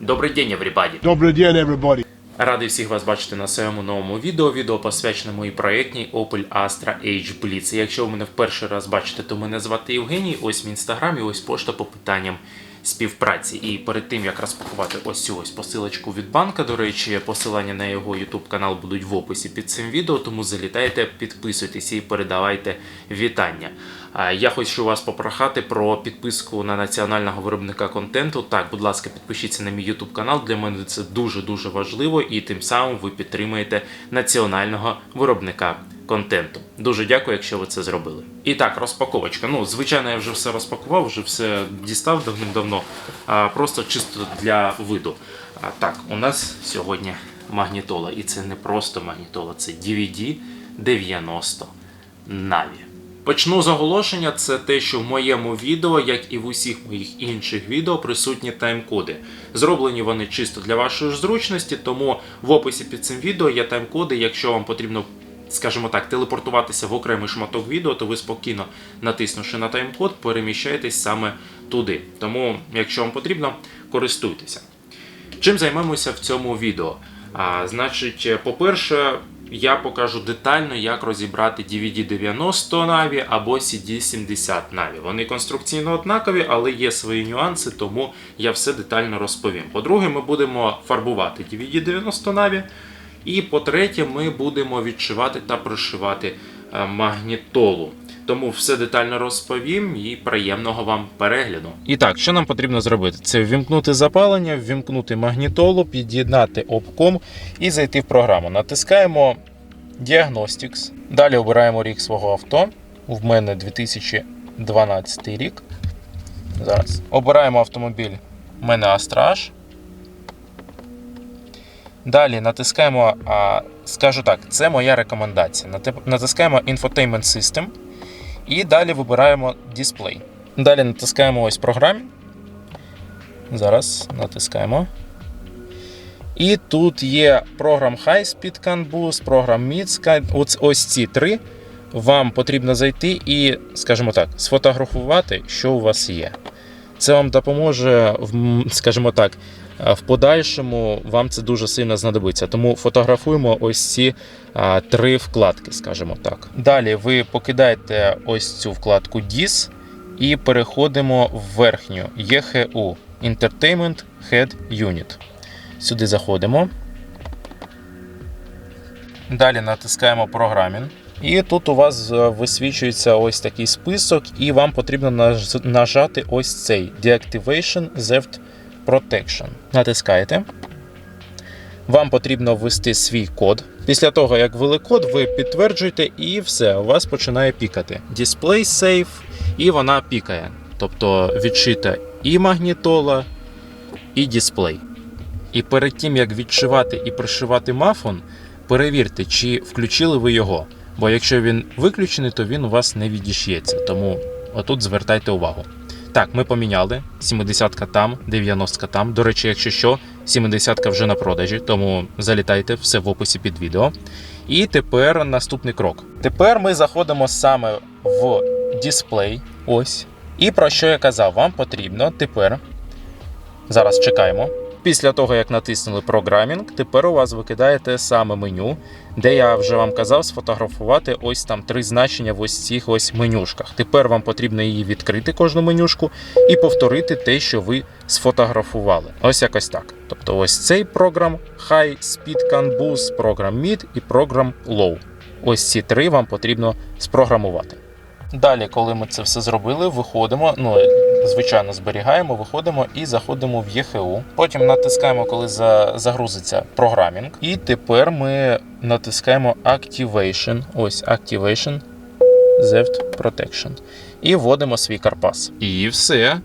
Добрий день, everybody! Добрий день, everybody. Радий всіх вас бачити на своєму новому відео. Відео посвячене моїй проєктній Opel Astra H Blitz. Якщо ви мене в перший раз бачите, то мене звати Євгеній. Ось мій інстаграм і ось пошта по питанням співпраці. І перед тим як розпакувати ось цю ось посилочку від банка, до речі, посилання на його YouTube канал будуть в описі під цим відео, тому залітайте, підписуйтесь і передавайте вітання. Я хочу вас попрохати про підписку на національного виробника контенту. Так, будь ласка, підпишіться на мій YouTube канал. Для мене це дуже дуже важливо, і тим самим ви підтримуєте національного виробника контенту. Дуже дякую, якщо ви це зробили. І так, розпаковочка. Ну, звичайно, я вже все розпакував, вже все дістав давним-давно. А, просто чисто для виду. А, так, у нас сьогодні магнітола. І це не просто магнітола, це DVD 90 Navі. Почну з оголошення. Це те, що в моєму відео, як і в усіх моїх інших відео, присутні тайм-коди. Зроблені вони чисто для вашої зручності, тому в описі під цим відео є тайм-коди. Якщо вам потрібно, скажімо так, телепортуватися в окремий шматок відео, то ви спокійно натиснувши на тайм-код, переміщаєтесь саме туди. Тому, якщо вам потрібно, користуйтеся. Чим займемося в цьому відео? А, значить, по-перше, я покажу детально, як розібрати DVD 90 Na'Vi або CD 70 Na'Vi. Вони конструкційно однакові, але є свої нюанси, тому я все детально розповім. По-друге, ми будемо фарбувати DVD 90 Na'Vi. І по-третє, ми будемо відшивати та пришивати е, магнітолу. Тому все детально розповім і приємного вам перегляду. І так, що нам потрібно зробити? Це ввімкнути запалення, ввімкнути магнітолу, під'єднати обком і зайти в програму. Натискаємо Diagnostics. Далі обираємо рік свого авто. В мене 2012 рік. Зараз. Обираємо автомобіль. У мене H. Далі натискаємо, скажу так, це моя рекомендація. Натискаємо Infotainment System і далі вибираємо Display. Далі натискаємо ось програмі. Зараз натискаємо. І тут є програм High Speed Can Boost, програм Mid Sky. Ось, ці три. Вам потрібно зайти і, скажімо так, сфотографувати, що у вас є. Це вам допоможе, скажімо так, в подальшому вам це дуже сильно знадобиться. Тому фотографуємо ось ці три вкладки, скажімо так. Далі ви покидаєте ось цю вкладку DIS і переходимо в верхню EHU Entertainment Head Unit. Сюди заходимо. Далі натискаємо програмін. І тут у вас е, висвічується ось такий список, і вам потрібно нажати ось цей Deactivation Theft Protection. Натискаєте. Вам потрібно ввести свій код. Після того, як ввели код, ви підтверджуєте і все, у вас починає пікати. Display Safe, і вона пікає. Тобто відшита і магнітола, і дисплей. І перед тим, як відшивати і пришивати мафон, перевірте, чи включили ви його. Бо якщо він виключений, то він у вас не відіш'ється. Тому отут звертайте увагу. Так, ми поміняли. 70-ка там, 90-ка там. До речі, якщо що, 70-ка вже на продажі, тому залітайте все в описі під відео. І тепер наступний крок. Тепер ми заходимо саме в дисплей. Ось. І про що я казав, вам потрібно тепер. Зараз чекаємо. Після того, як натиснули програмінг, тепер у вас викидає те саме меню, де я вже вам казав сфотографувати ось там три значення в ось цих ось менюшках. Тепер вам потрібно її відкрити кожну менюшку і повторити те, що ви сфотографували. Ось якось так. Тобто, ось цей програм High Speed Can Boost, програм Mid і програм Low. Ось ці три вам потрібно спрограмувати. Далі, коли ми це все зробили, виходимо. Ну, звичайно, зберігаємо, виходимо і заходимо в ЄХУ. Потім натискаємо, коли за- загрузиться програмінг. І тепер ми натискаємо Activation. Ось Activation Theft Protection. І вводимо свій карпас. І все.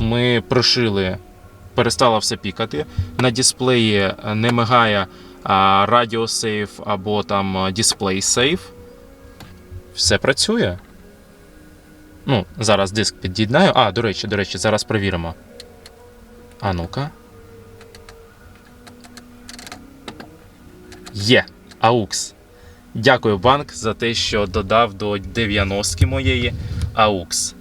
Ми пришили, перестало все пікати. На дисплеї не мигає Save або там Display Save. Все працює. Ну, зараз диск під'єднаю. А, до речі, до речі, зараз перевіримо. А ну-ка. Є. AUX. Дякую, банк, за те, що додав до 90-ки моєї AUX.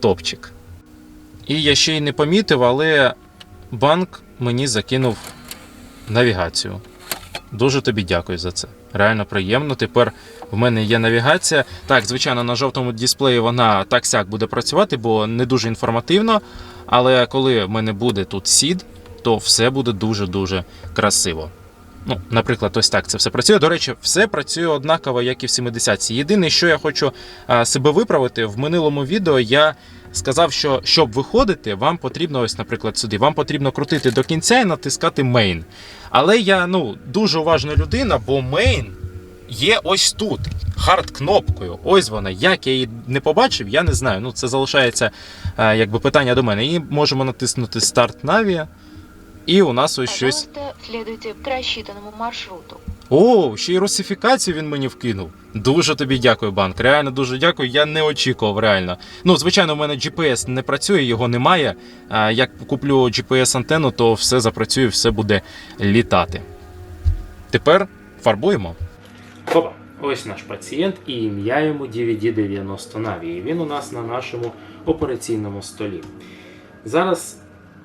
топчик. І я ще й не помітив, але банк мені закинув навігацію. Дуже тобі дякую за це. Реально приємно. Тепер в мене є навігація. Так, звичайно, на жовтому дисплеї вона так сяк буде працювати, бо не дуже інформативно. Але коли в мене буде тут сід, то все буде дуже-дуже красиво. Ну, наприклад, ось так це все працює. До речі, все працює однаково, як і в 70-ці. Єдине, що я хочу себе виправити, в минулому відео я сказав, що щоб виходити, вам потрібно, ось, наприклад, сюди, вам потрібно крутити до кінця і натискати main. Але я ну, дуже уважна людина, бо main є ось тут, хард кнопкою. Ось вона. Як я її не побачив, я не знаю. Ну, це залишається якби питання до мене. І можемо натиснути старт Navia. І у нас ось щось. Пожалуйста, следуйте маршруту. О, ще й русифікацію він мені вкинув. Дуже тобі дякую, банк. Реально дуже дякую. Я не очікував, реально. Ну, звичайно, у мене GPS не працює, його немає. А як куплю GPS-антенну, то все запрацює, все буде літати. Тепер фарбуємо. Опа, ось наш пацієнт і ім'я йому DVD90 Navii. Він у нас на нашому операційному столі. Зараз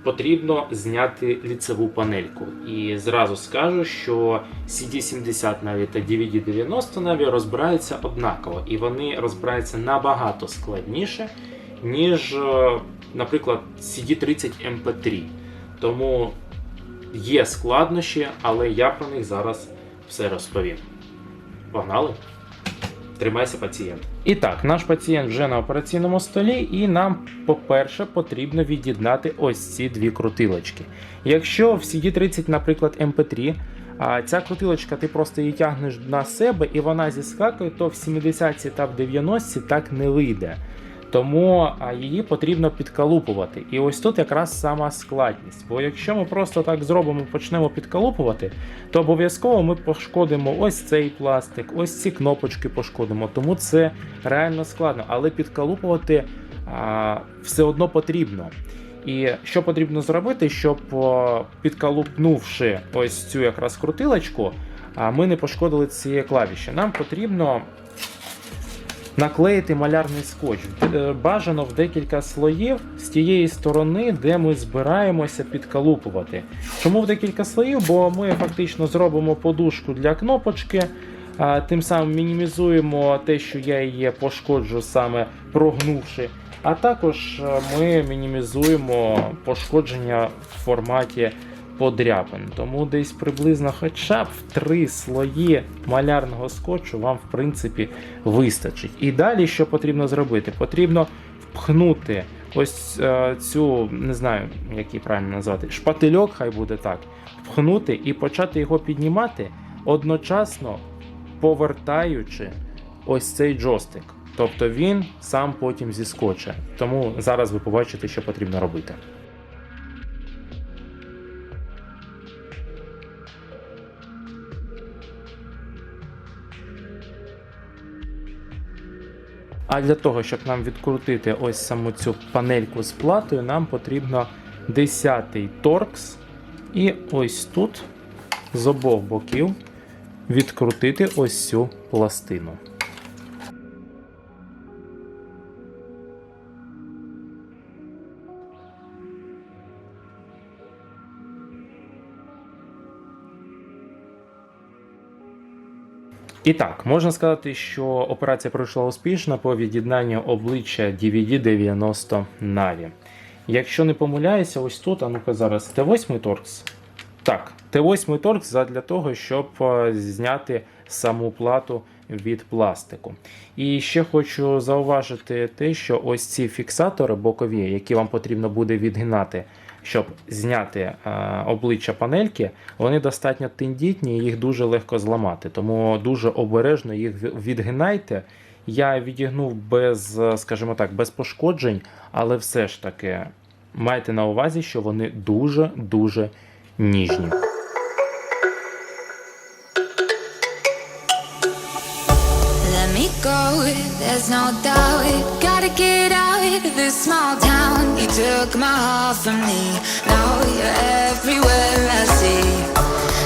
потрібно зняти ліцеву панельку. І зразу скажу, що CD70 навіть та DVD90 навіть розбираються однаково, і вони розбираються набагато складніше, ніж, е, наприклад, CD30 MP3. Тому є складнощі, але я про них зараз все розповім. Погнали! Тримайся, пацієнт. І так, наш пацієнт вже на операційному столі, і нам, по-перше, потрібно від'єднати ось ці дві крутилочки. Якщо в CD30, наприклад, MP3, а ця крутилочка ти просто її тягнеш на себе і вона зіскакує, то в 70 та в 90 так не вийде. Тому її потрібно підкалупувати. І ось тут якраз сама складність. Бо якщо ми просто так зробимо, почнемо підкалупувати, то обов'язково ми пошкодимо ось цей пластик, ось ці кнопочки пошкодимо. Тому це реально складно. Але підкалупувати а, все одно потрібно. І що потрібно зробити, щоб підкалупнувши ось цю якраз крутилочку, ми не пошкодили ці клавіші. Нам потрібно наклеїти малярний скотч. Е, Бажано в декілька слоїв з тієї сторони, де ми збираємося підкалупувати. Чому в декілька слоїв? Бо ми фактично зробимо подушку для кнопочки. Тим самим мінімізуємо те, що я її пошкоджу саме прогнувши. А також е, ми мінімізуємо пошкодження в форматі подряпин. Тому десь приблизно хоча б в три слої малярного скотчу вам, в принципі, вистачить. І далі що потрібно зробити? Потрібно впхнути ось е, цю, не знаю, як її правильно назвати, шпательок, хай буде так, впхнути і почати його піднімати, одночасно повертаючи ось цей джойстик. Тобто він сам потім зіскоче. Тому зараз ви побачите, що потрібно робити. А для того, щоб нам відкрутити ось саму цю панельку з платою, нам потрібно 10-й торкс. І ось тут з обох боків відкрутити ось цю пластину. І так, можна сказати, що операція пройшла успішно по від'єднанню обличчя DVD90 Navі. Якщо не помиляюся, ось тут, а ну-ка зараз Т8 торкс. Так, Т8 торкс для того, щоб е, зняти саму плату від пластику. І ще хочу зауважити те, що ось ці фіксатори бокові, які вам потрібно буде відгинати, щоб зняти е, обличчя панельки, вони достатньо тендітні, і їх дуже легко зламати. Тому дуже обережно їх відгинайте. Я відігнув без, е, скажімо так, без пошкоджень, але все ж таки майте на увазі, що вони дуже-дуже ніжні. Go, there's no doubt. Gotta get out of this small town. You took my heart from me. Now you're everywhere I see.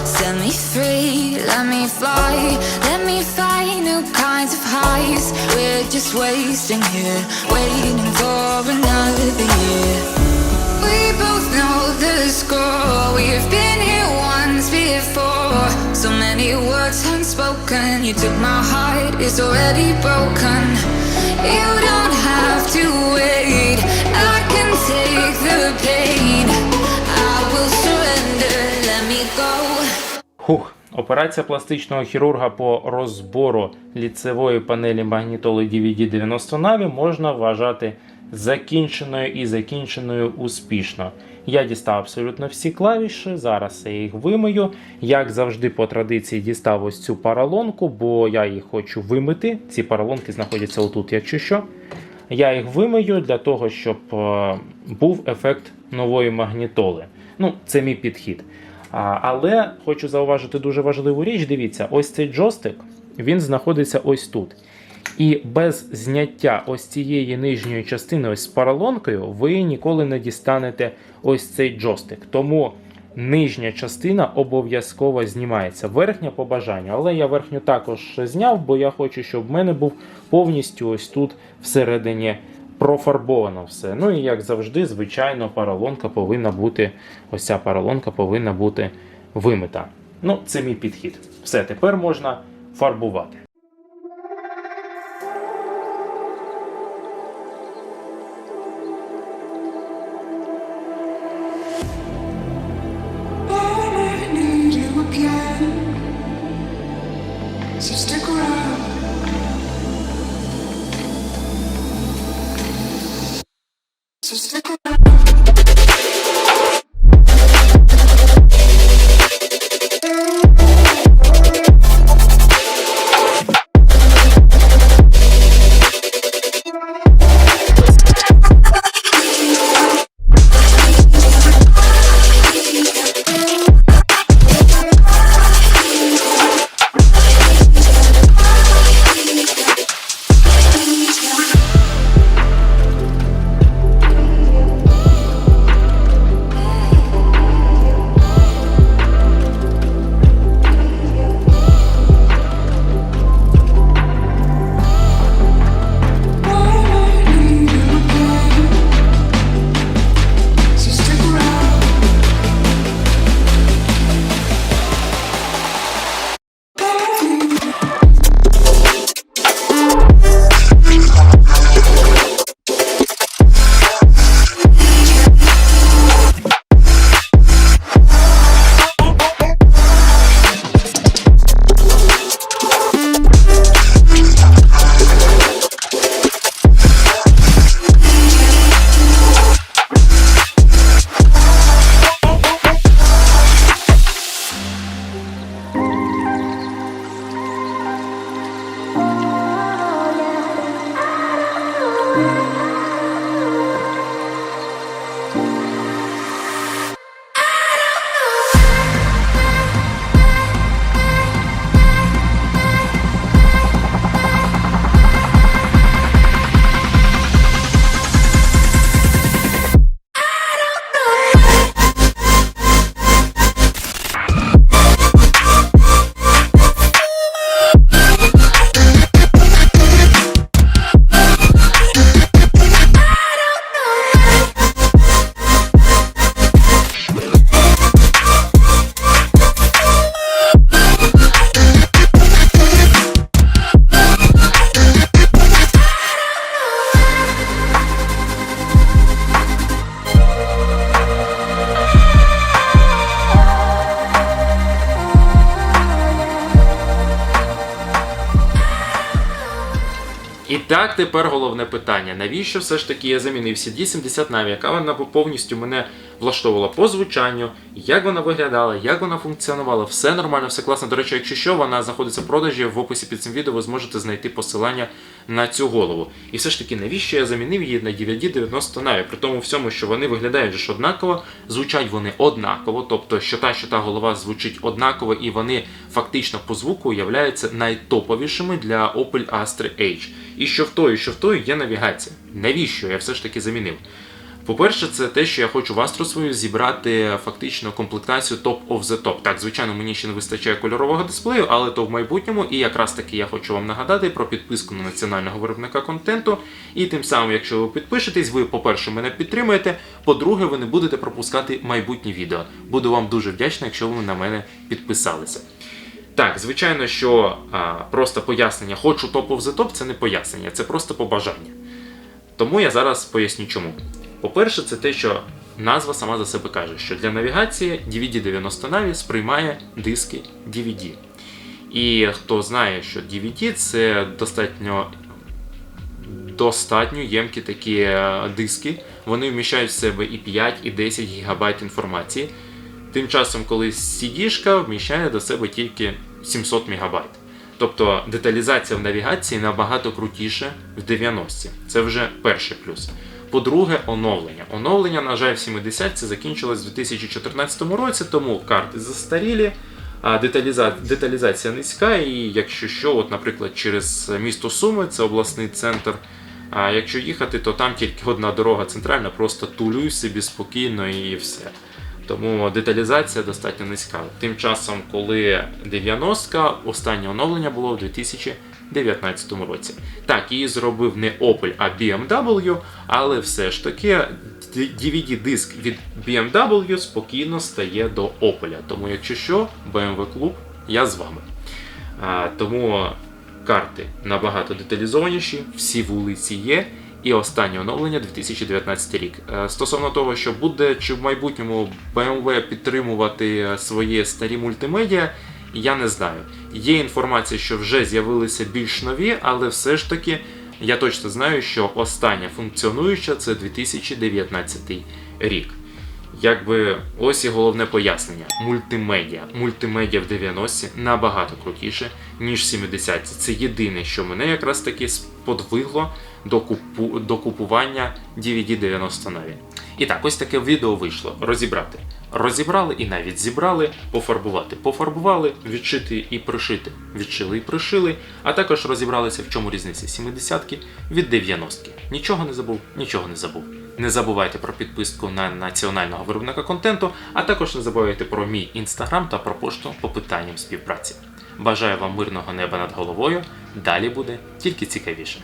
Set me free, let me fly, let me find new kinds of highs. We're just wasting here, waiting for another year. We both know the score. We've been here. So many words unspoken. You took my heart, it's already broken. You don't have to wait. I can take the pain. I will surrender. Let me go. Хух. Операція пластичного хірурга по розбору ліцевої панелі магнітоли DVD-90 Navi можна вважати закінченою і закінченою успішно. Я дістав абсолютно всі клавіші, зараз я їх вимию. Як завжди, по традиції дістав ось цю паралонку, бо я їх хочу вимити. Ці паралонки знаходяться отут, якщо що. Я їх вимию для того, щоб е, був ефект нової магнітоли. Ну, це мій підхід. Але хочу зауважити дуже важливу річ. Дивіться, ось цей джойстик, він знаходиться ось тут. І без зняття ось цієї нижньої частини, ось з паралонкою, ви ніколи не дістанете ось цей джойстик. Тому нижня частина обов'язково знімається. Верхня по бажанню. Але я верхню також зняв, бо я хочу, щоб в мене був повністю ось тут всередині профарбовано все. Ну і як завжди, звичайно, паралонка повинна бути, ось ця паралонка повинна бути вимита. Ну, це мій підхід. Все, тепер можна фарбувати. Тепер головне питання: навіщо все ж таки я замінив CD70 Navi, яка вона повністю мене влаштовувала по звучанню, як вона виглядала, як вона функціонувала, все нормально, все класно. До речі, якщо що, вона знаходиться в продажі в описі під цим відео, ви зможете знайти посилання на цю голову. І все ж таки, навіщо я замінив її на DVD 90 Navi? При тому всьому, що вони виглядають ж однаково, звучать вони однаково, тобто що та, що та голова звучить однаково, і вони фактично по звуку являються найтоповішими для Opel Astra H. І що в тої, що в тої є навігація. Навіщо я все ж таки замінив? По-перше, це те, що я хочу в Astra свою зібрати фактично комплектацію Top of the Top. Так, звичайно, мені ще не вистачає кольорового дисплею, але то в майбутньому. І якраз таки я хочу вам нагадати про підписку на національного виробника контенту. І тим самим, якщо ви підпишетесь, ви, по-перше, мене підтримуєте. По-друге, ви не будете пропускати майбутні відео. Буду вам дуже вдячний, якщо ви на мене підписалися. Так, звичайно, що а, просто пояснення хочу Top of the Top це не пояснення, це просто побажання. Тому я зараз поясню чому. По-перше, це те, що назва сама за себе каже, що для навігації DVD-90 Navi сприймає диски DVD. І хто знає, що DVD це достатньо достатньо ємкі такі е, диски. Вони вміщають в себе і 5, і 10 ГБ інформації. Тим часом, коли CD-шка вміщає до себе тільки 700 МБ. Тобто деталізація в навігації набагато крутіше в 90 Це вже перший плюс. По-друге, оновлення. Оновлення, на жаль, в 70 ці закінчилось в 2014 році, тому карти застарілі, деталіза... деталізація низька, і якщо що, от, наприклад, через місто Суми, це обласний центр. А якщо їхати, то там тільки одна дорога центральна, просто тулюй собі спокійно і все. Тому деталізація достатньо низька. Тим часом, коли 90-ка, останнє оновлення було в 2019 році. Так, її зробив не Opel, а BMW, але все ж таки DVD-диск від BMW спокійно стає до Opel. Тому, якщо що, BMW клуб, я з вами. А, тому карти набагато деталізованіші, всі вулиці є. І останнє оновлення 2019 рік. Е, Стосовно того, що буде чи в майбутньому BMW підтримувати свої старі мультимедіа, я не знаю. Є інформація, що вже з'явилися більш нові, але все ж таки я точно знаю, що остання функціонуюча це 2019 рік. Якби ось і головне пояснення. Мультимедіа. Мультимедіа в 90-ті набагато крутіше, ніж 70-ті. Це єдине, що мене якраз таки сподвигло до, купу... до купування DVD 90 Navi. І так, ось таке відео вийшло. Розібрати. Розібрали і навіть зібрали, пофарбувати. Пофарбували, відшити і пришити. Відшили і пришили, а також розібралися, в чому різниця 70-ки від 90-ки. Нічого не забув, нічого не забув. Не забувайте про підписку на національного виробника контенту, а також не забувайте про мій інстаграм та про пошту по питанням співпраці. Бажаю вам мирного неба над головою. Далі буде тільки цікавіше.